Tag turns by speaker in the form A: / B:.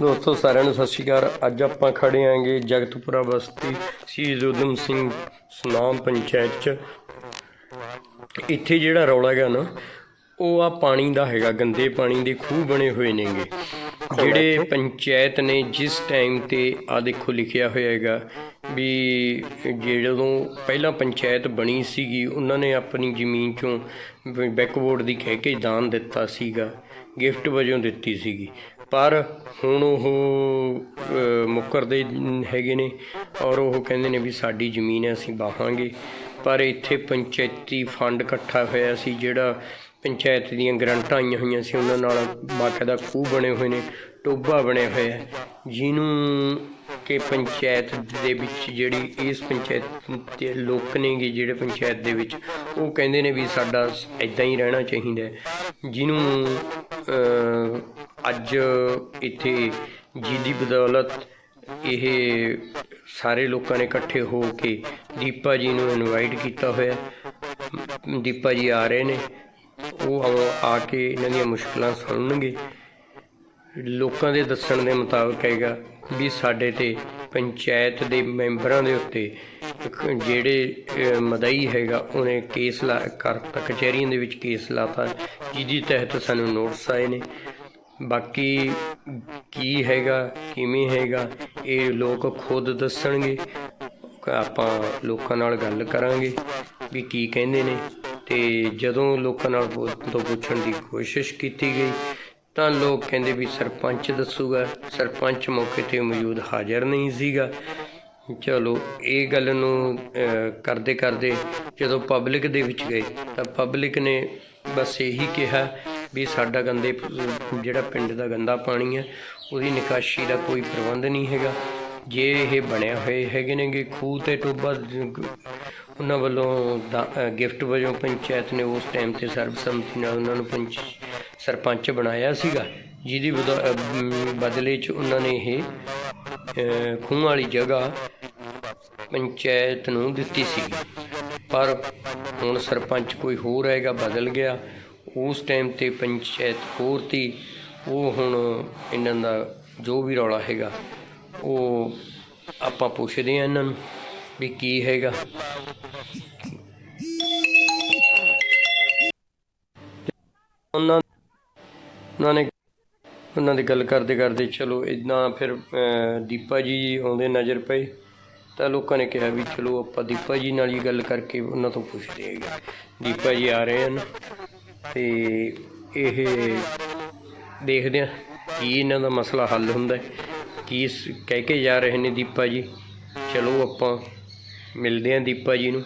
A: ਦੋਸਤੋ ਸਾਰਿਆਂ ਨੂੰ ਸਤਿ ਸ਼੍ਰੀ ਅਕਾਲ। ਅੱਜ ਆਪਾਂ ਖੜੇ ਆਂਗੇ ਜਗਤਪੁਰਾ ਬਸਤੀ ਸ਼ਹੀਦ ਊਧਮ ਸਿੰਘ ਸੁਨਾਮ ਪੰਚਾਇਤ ਚ। ਇੱਥੇ ਜਿਹੜਾ ਰੌਲਾ ਹੈਗਾ ਨਾ ਉਹ ਆ ਪਾਣੀ ਦਾ ਹੈਗਾ ਗੰਦੇ ਪਾਣੀ ਦੇ ਖੂਹ ਬਣੇ ਹੋਏ ਨੇਗੇ। ਜਿਹੜੇ ਪੰਚਾਇਤ ਨੇ ਜਿਸ ਟਾਈਮ ਤੇ ਆ ਦੇਖੋ ਲਿਖਿਆ ਹੋਇਆ ਹੈਗਾ ਵੀ ਜਦੋਂ ਪਹਿਲਾਂ ਪੰਚਾਇਤ ਬਣੀ ਸੀਗੀ ਉਹਨਾਂ ਨੇ ਆਪਣੀ ਜ਼ਮੀਨ ਚੋਂ ਬੈਕਵਰਡ ਦੀ ਕਹਿ ਕੇ ਦਾਨ ਦਿੱਤਾ ਸੀਗਾ ਗਿਫਟ ਵਜੋਂ ਦਿੱਤੀ ਸੀਗੀ। ਪਰ ਹੁਣ ਉਹ ਮੁੱਕਰਦੇ ਹੈਗੇ ਨੇ ਔਰ ਉਹ ਕਹਿੰਦੇ ਨੇ ਵੀ ਸਾਡੀ ਜ਼ਮੀਨ ਹੈ, ਅਸੀਂ ਬਾਹਾਂਗੇ ਪਰ ਇੱਥੇ ਪੰਚਾਇਤੀ ਫੰਡ ਇਕੱਠਾ ਹੋਇਆ ਸੀ, ਜਿਹੜਾ ਪੰਚਾਇਤ ਦੀਆਂ ਗਰੰਟਾਂ ਆਈਆਂ ਹੋਈਆਂ ਸੀ, ਉਹਨਾਂ ਨਾਲ ਬਾਕਾਇਦਾ ਖੂਹ ਬਣੇ ਹੋਏ ਨੇ ਟੋਬਾ ਬਣਿਆ ਹੋਇਆ ਹੈ। ਜਿਹਨੂੰ ਕਿ ਪੰਚਾਇਤ ਦੇ ਵਿੱਚ ਜਿਹੜੀ ਇਸ ਪੰਚਾਇਤ ਦੇ ਲੋਕ ਨੇਗੇ, ਜਿਹੜੇ ਪੰਚਾਇਤ ਦੇ ਵਿੱਚ, ਉਹ ਕਹਿੰਦੇ ਨੇ ਵੀ ਸਾਡਾ ਇਦਾਂ ਹੀ ਰਹਿਣਾ ਚਾਹੀਦਾ ਜਿਹਨੂੰ ਅੱਜ ਇੱਥੇ ਜਿਹਦੀ ਬਦੌਲਤ ਇਹ ਸਾਰੇ ਲੋਕਾਂ ਨੇ ਇਕੱਠੇ ਹੋ ਕੇ ਦੀਪਾ ਜੀ ਨੂੰ ਇਨਵਾਈਟ ਕੀਤਾ ਹੋਇਆ। ਦੀਪਾ ਜੀ ਆ ਰਹੇ ਨੇ। ਉਹ ਆ- ਕੇ ਇਹਨਾਂ ਦੀਆਂ ਮੁਸ਼ਕਲਾਂ ਸੁਣਨਗੇ। ਲੋਕਾਂ ਦੇ ਦੱਸਣ ਦੇ ਮੁਤਾਬਕ ਹੈਗਾ ਵੀ ਸਾਡੇ ਤੇ ਪੰਚਾਇਤ ਦੇ ਮੈਂਬਰਾਂ ਦੇ ਉੱਤੇ ਜਿਹੜੇ ਅਹ, ਮਦਈ ਹੈਗਾ ਉਹਨੇ ਕੇਸ ਲਾ ਕਰਤਾ ਕਚਹਿਰੀਆਂ ਦੇ ਵਿੱਚ ਕੇਸ ਲਾਤਾ। ਜਿਹਦੀ ਤਹਿਤ ਸਾਨੂੰ ਨੋਟਿਸ ਆਏ ਨੇ। ਬਾਕੀ ਕੀ ਹੈਗਾ, ਕਿਵੇਂ ਹੈਗਾ, ਇਹ ਲੋਕ ਖੁਦ ਦੱਸਣਗੇ। ਆਪਾਂ ਲੋਕਾਂ ਨਾਲ ਗੱਲ ਕਰਾਂਗੇ ਵੀ ਕੀ ਕਹਿੰਦੇ ਨੇ। ਤੇ ਜਦੋਂ ਲੋਕਾਂ ਨਾਲ ਤੋਂ ਪੁੱਛਣ ਦੀ ਕੋਸ਼ਿਸ਼ ਕੀਤੀ ਗਈ, ਤਾਂ ਲੋਕ ਕਹਿੰਦੇ ਵੀ ਸਰਪੰਚ ਦੱਸੂਗਾ। ਸਰਪੰਚ ਮੌਕੇ ਤੇ ਮੌਜੂਦ ਹਾਜ਼ਰ ਨਹੀਂ ਸੀਗਾ। ਚਲੋ, ਇਹ ਗੱਲ ਨੂੰ ਕਰਦੇ ਕਰਦੇ ਜਦੋਂ ਪਬਲਿਕ ਦੇ ਵਿੱਚ ਗਏ, ਤਾਂ ਪਬਲਿਕ ਨੇ ਬਸ ਇਹੀ ਕਿਹਾ ਵੀ ਸਾਡਾ ਗੰਦੇ ਜਿਹੜਾ ਪਿੰਡ ਦਾ ਗੰਦਾ ਪਾਣੀ ਹੈ ਉਹਦੀ ਨਿਕਾਸ਼ੀ ਦਾ ਕੋਈ ਪ੍ਰਬੰਧ ਨਹੀਂ ਹੈਗਾ। ਜੇ ਇਹ ਬਣਿਆ ਹੋਏ ਹੈਗੇ ਨੇਗੇ ਖੂਹ ਤੇ ਟੋਬਾ ਉਹਨਾਂ ਵੱਲੋਂ ਗਿਫਟ ਵਜੋਂ ਪੰਚਾਇਤ ਨੇ ਉਸ ਟਾਈਮ ਤੇ ਸਰਬਸੰਮਤੀ ਨਾਲ ਉਹਨਾਂ ਨੂੰ ਪੰਚ ਸਰਪੰਚ ਬਣਾਇਆ ਸੀਗਾ ਜਿਹਦੀ ਬਦੌ- ਬਦਲੇ 'ਚ ਉਹਨਾਂ ਨੇ ਇਹ ਅ, ਖੂਹ ਵਾਲੀ ਜਗ੍ਹਾ ਪੰਚਾਇਤ ਨੂੰ ਦਿੱਤੀ ਸੀ ਪਰ ਹੁਣ ਸਰਪੰਚ ਕੋਈ ਹੋਰ ਹੈਗਾ ਬਦਲ ਗਿਆ ਉਸ ਟਾਈਮ ਤੇ ਪੰਚਾਇਤ ਹੋਰ ਤੀ ਉਹ ਹੁਣ ਇਹਨਾਂ ਦਾ ਜੋ ਵੀ ਰੌਲਾ ਹੈਗਾ, ਉਹ ਆਪਾਂ ਪੁੱਛਦੇ ਆ ਇਹਨਾਂ ਨੂੰ ਵੀ ਕੀ ਹੈਗਾ। ਉਹਨਾਂ ਉਹਨਾਂ ਨੇ, ਉਹਨਾਂ ਦੀ ਗੱਲ ਕਰਦੇ ਕਰਦੇ ਚਲੋ ਇਦਾਂ ਫਿਰ ਦੀਪਾ ਜੀ ਆਉਂਦੇ ਨਜ਼ਰ ਪਏ, ਤਾਂ ਲੋਕਾਂ ਨੇ ਕਿਹਾ ਵੀ ਚਲੋ ਆਪਾਂ ਦੀਪਾ ਜੀ ਨਾਲ ਹੀ ਗੱਲ ਕਰਕੇ ਉਹਨਾਂ ਤੋਂ ਪੁੱਛਦੇ ਹੈਗੇ। ਦੀਪਾ ਜੀ ਆ ਰਹੇ ਹਨ। ਤੇ ਇਹ ਦੇਖਦੇ ਆ ਕੀ ਇਹਨਾਂ ਦਾ ਮਸਲਾ ਹੱਲ ਹੁੰਦਾ ਕੀ ਸ- ਕਹਿ ਕੇ ਜਾ ਰਹੇ ਨੇ ਦੀਪਾ ਜੀ। ਚਲੋ ਆਪਾਂ ਮਿਲਦੇ ਆ ਦੀਪਾ ਜੀ ਨੂੰ।